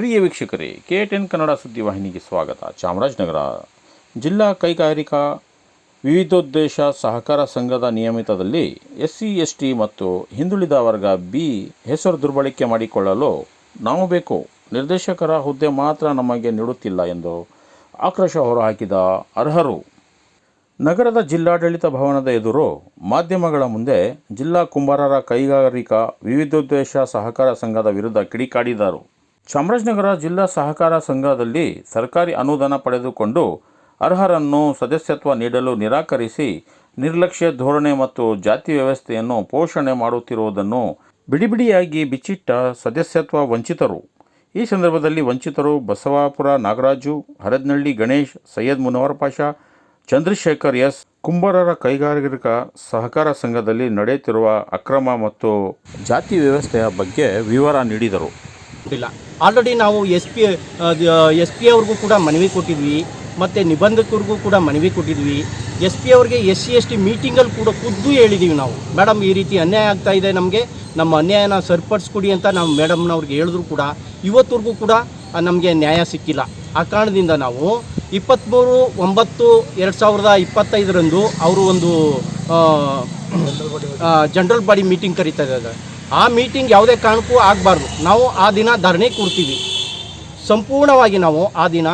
ಪ್ರಿಯ ವೀಕ್ಷಕರೇ, K ten Kannada ಸುದ್ದಿವಾಹಿನಿಗೆ ಸ್ವಾಗತ. ಚಾಮರಾಜನಗರ ಜಿಲ್ಲಾ ಕೈಗಾರಿಕಾ ವಿವಿಧೋದ್ದೇಶ ಸಹಕಾರ ಸಂಘದ ನಿಯಮಿತದಲ್ಲಿ ಎಸ್ ಸಿ ಎಸ್ ಟಿ ಮತ್ತು ಹಿಂದುಳಿದ ವರ್ಗ ಬಿ ಹೆಸರು ದುರ್ಬಳಕೆ ಮಾಡಿಕೊಳ್ಳಲು ನಾವು ಬೇಕು. ನಿರ್ದೇಶಕರ ಹುದ್ದೆ ಮಾತ್ರ ನಮಗೆ ನೀಡುತ್ತಿಲ್ಲ ಎಂದು ಆಕ್ರೋಶ ಹೊರಹಾಕಿದ ಅರ್ಹರು. ನಗರದ ಜಿಲ್ಲಾಡಳಿತ ಭವನದ ಎದುರು ಮಾಧ್ಯಮಗಳ ಮುಂದೆ ಜಿಲ್ಲಾ ಕುಂಬಾರರ ಕೈಗಾರಿಕಾ ವಿವಿಧೋದ್ದೇಶ ಸಹಕಾರ ಸಂಘದ ವಿರುದ್ಧ ಕಿಡಿಕಾಡಿದರು. ಚಾಮರಾಜನಗರ ಜಿಲ್ಲಾ ಸಹಕಾರ ಸಂಘದಲ್ಲಿ ಸರ್ಕಾರಿ ಅನುದಾನ ಪಡೆದುಕೊಂಡು ಅರ್ಹರನ್ನು ಸದಸ್ಯತ್ವ ನೀಡಲು ನಿರಾಕರಿಸಿ ನಿರ್ಲಕ್ಷ್ಯ ಧೋರಣೆ ಮತ್ತು ಜಾತಿ ವ್ಯವಸ್ಥೆಯನ್ನು ಪೋಷಣೆ ಮಾಡುತ್ತಿರುವುದನ್ನು ಬಿಡಿಬಿಡಿಯಾಗಿ ಬಿಚ್ಚಿಟ್ಟ ಸದಸ್ಯತ್ವ ವಂಚಿತರು. ಈ ಸಂದರ್ಭದಲ್ಲಿ ವಂಚಿತರು ಬಸವಾಪುರ ನಾಗರಾಜು, ಹರದ್ನಳ್ಳಿ ಗಣೇಶ್, ಸೈಯದ್ ಮುನವರ್ ಪಾಷಾ, ಚಂದ್ರಶೇಖರ್ ಎಸ್, ಕುಂಬಾರರ ಕೈಗಾರಿಕಾ ಸಹಕಾರ ಸಂಘದಲ್ಲಿ ನಡೆಯುತ್ತಿರುವ ಅಕ್ರಮ ಮತ್ತು ಜಾತಿ ವ್ಯವಸ್ಥೆಯ ಬಗ್ಗೆ ವಿವರ ನೀಡಿದರು. ಇಲ್ಲ ಆಲ್ರೆಡಿ ನಾವು ಎಸ್ ಪಿ ಎಸ್ ಪಿ ಅವ್ರಿಗೂ ಕೂಡ ಮನವಿ ಕೊಟ್ಟಿದ್ವಿ, ಮತ್ತು ನಿಬಂಧಕರಿಗೂ ಕೂಡ ಮನವಿ ಕೊಟ್ಟಿದ್ವಿ. ಎಸ್ ಪಿ ಅವ್ರಿಗೆ ಎಸ್ ಸಿ ಎಸ್ ಟಿ ಮೀಟಿಂಗಲ್ಲಿ ಕೂಡ ಖುದ್ದು ಹೇಳಿದ್ದೀವಿ ನಾವು. ಮೇಡಮ್ ಈ ರೀತಿ ಅನ್ಯಾಯ ಆಗ್ತಾ ಇದೆ ನಮಗೆ. ನಮ್ಮ ಅನ್ಯಾಯನ ಸರಿಪಡಿಸ್ಕೊಡಿ ಅಂತ ನಾವು ಮೇಡಮ್ನವ್ರಿಗೆ ಹೇಳಿದ್ರು ಕೂಡ ಇವತ್ತಿಗೂ ಕೂಡ ನಮಗೆ ನ್ಯಾಯ ಸಿಕ್ಕಿಲ್ಲ. ಆ ಕಾರಣದಿಂದ ನಾವು ಇಪ್ಪತ್ತ್ಮೂರು ಒಂಬತ್ತು, ಎರಡು ಸಾವಿರದ ಇಪ್ಪತ್ತೈದರಂದು ಅವರು ಒಂದು ಜನರಲ್ ಬಾಡಿ ಮೀಟಿಂಗ್ ಕರೀತಾ ಇದ್ದಾರೆ. ಆ ಮೀಟಿಂಗ್ ಯಾವುದೇ ಕಾರಣಕ್ಕೂ ಆಗಬಾರ್ದು. ನಾವು ಆ ದಿನ ಧರಣಿ ಕೊಡ್ತೀವಿ ಸಂಪೂರ್ಣವಾಗಿ ನಾವು ಆ ದಿನ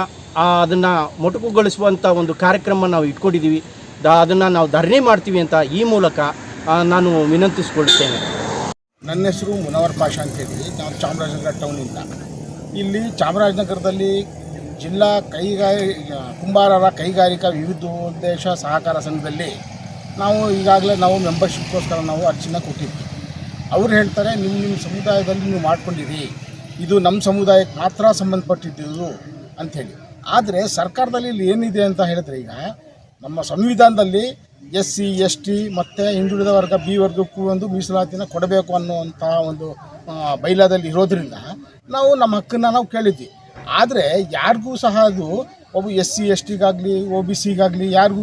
ಅದನ್ನು ಮೊಟಕುಗೊಳಿಸುವಂಥ ಒಂದು ಕಾರ್ಯಕ್ರಮ ನಾವು ಇಟ್ಕೊಂಡಿದ್ದೀವಿ ದ ಅದನ್ನು ನಾವು ಧರಣಿ ಮಾಡ್ತೀವಿ ಅಂತ ಈ ಮೂಲಕ ನಾನು ವಿನಂತಿಸ್ಕೊಳ್ತೇನೆ. ನನ್ನ ಹೆಸರು ಮುನವರ್ ಪಾಷಾ ಅಂತೇಳಿ. ನಾನು ಚಾಮರಾಜನಗರ ಟೌನಿಂದ ಇಲ್ಲಿ ಚಾಮರಾಜನಗರದಲ್ಲಿ ಜಿಲ್ಲಾ ಕೈಗಾರಿ, ಕುಂಬಾರರ ಕೈಗಾರಿಕಾ ವಿವಿಧೋದ್ದೇಶ ಸಹಕಾರ ಸಂಘದಲ್ಲಿ ನಾವು ಈಗಾಗಲೇ ನಾವು ಮೆಂಬರ್ಶಿಪ್ಗೋಸ್ಕರ ನಾವು ಅರ್ಜಿನ ಕೊಟ್ಟಿದ್ವಿ. ಅವ್ರು ಹೇಳ್ತಾರೆ ನಿಮ್ಮ ನಿಮ್ಮ ಸಮುದಾಯದಲ್ಲಿ ನೀವು ಮಾಡ್ಕೊಂಡಿರಿ. ಇದು ನಮ್ಮ ಸಮುದಾಯಕ್ಕೆ ಮಾತ್ರ ಸಂಬಂಧಪಟ್ಟಿದ್ದು ಅಂಥೇಳಿ. ಆದರೆ ಸರ್ಕಾರದಲ್ಲಿ ಇಲ್ಲಿ ಏನಿದೆ ಅಂತ ಹೇಳಿದ್ರೆ ಈಗ ನಮ್ಮ ಸಂವಿಧಾನದಲ್ಲಿ ಎಸ್ ಸಿ ಎಸ್ ಟಿ ಮತ್ತು ಹಿಂದುಳಿದ ವರ್ಗ ಬಿ ವರ್ಗಕ್ಕೂ ಒಂದು ಮೀಸಲಾತಿನ ಕೊಡಬೇಕು ಅನ್ನುವಂಥ ಒಂದು ಬೈಲಾದಲ್ಲಿ ಇರೋದ್ರಿಂದ ನಾವು ನಮ್ಮ ಹಕ್ಕನ್ನ ನಾವು ಕೇಳಿದ್ವಿ. ಆದರೆ ಯಾರಿಗೂ ಸಹ ಅದು ಒಬ್ಬ ಎಸ್ ಸಿ ಎಸ್ ಟಿಗಾಗಲಿ ಒ ಬಿ ಸಿಗಾಗಲಿ ಯಾರಿಗೂ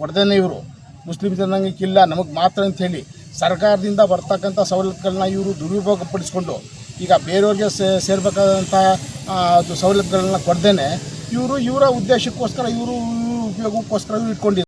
ಕೊಡ್ದೇನೆ ಇವರು. ಮುಸ್ಲಿಂ ಜನಾಂಗಕ್ಕಿಲ್ಲ ನಮಗೆ ಮಾತ್ರ ಅಂಥೇಳಿ. ಸರ್ಕಾರದಿಂದ ಬರ್ತಕ್ಕಂಥ ಸವಲತ್ತುಗಳನ್ನ ಇವರು ದುರುಪಯೋಗಪಡಿಸ್ಕೊಂಡು ಈಗ ಬೇರೆಯವ್ರಿಗೆ ಸೇರ್ಬೇಕಾದಂಥ ಅದು ಸವಲತ್ತುಗಳನ್ನ ಕೊಡ್ದೇ ಇವರು ಇವರ ಉದ್ದೇಶಕ್ಕೋಸ್ಕರ ಇವರು ಉಪಯೋಗಕ್ಕೋಸ್ಕರ ಇಟ್ಕೊಂಡಿದ್ದಾರೆ.